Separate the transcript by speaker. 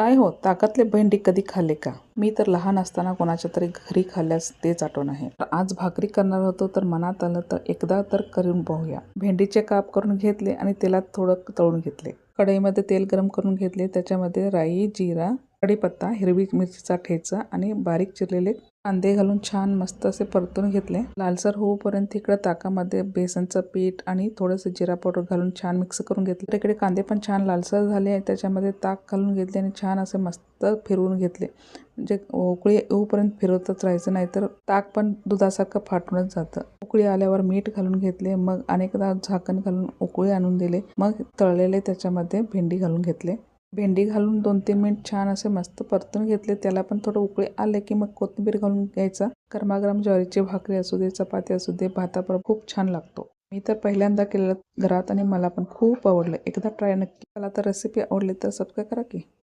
Speaker 1: काय हो? ताकातले भेंडी कधी खाल्ले का? मी तर लहान असताना कोणाच्या तरी घरी खाल्ल्यास तेच आठवण आहे. तर आज भाकरी करणार होतो तर मनात आलं तर एकदा तर करून पाहूया भेंडीचे काप करून घेतले आणि तेलात थोडं तळून घेतले. कढईमध्ये तेल गरम करून घेतले. त्याच्यामध्ये राई जिरा कढीपत्ता हिरवी मिरचीचा ठेचा आणि बारीक चिरलेले कांदे घालून छान मस्त असे परतून घेतले. लालसर होऊपर्यंत इकडे ताकामध्ये बेसनचं पीठ आणि थोडंसं जिरा पावडर घालून छान मिक्स करून घेतले. इकडे कांदे पण छान लालसर झाले त्याच्यामध्ये ताक घालून घेतले आणि छान असे मस्त फिरवून घेतले. म्हणजे उकळी येऊपर्यंत फिरवतच राहायचं नाही तर ताक पण दुधासारखं फाटूनच जातं. उकळी आल्यावर मीठ घालून घेतले मग अनेकदा झाकण घालून उकळी आणून दिले मग तळलेले त्याच्यामध्ये भेंडी घालून घेतले. भेंडी घालून दोन तीन मिनिट छान असे मस्त परतून घेतले. त्याला पण थोडं उकळी आले की मग कोथिंबीर घालून घ्यायचा. गरमागरम ज्वारीची भाकरी असू दे चपाती असू दे भाताबरोबर खूप छान लागतो. मी तर पहिल्यांदा केलेलं घरात आणि मला पण खूप आवडलं. एकदा ट्राय नक्की मला तर रेसिपी आवडली तर सबस्क्राईब करा की.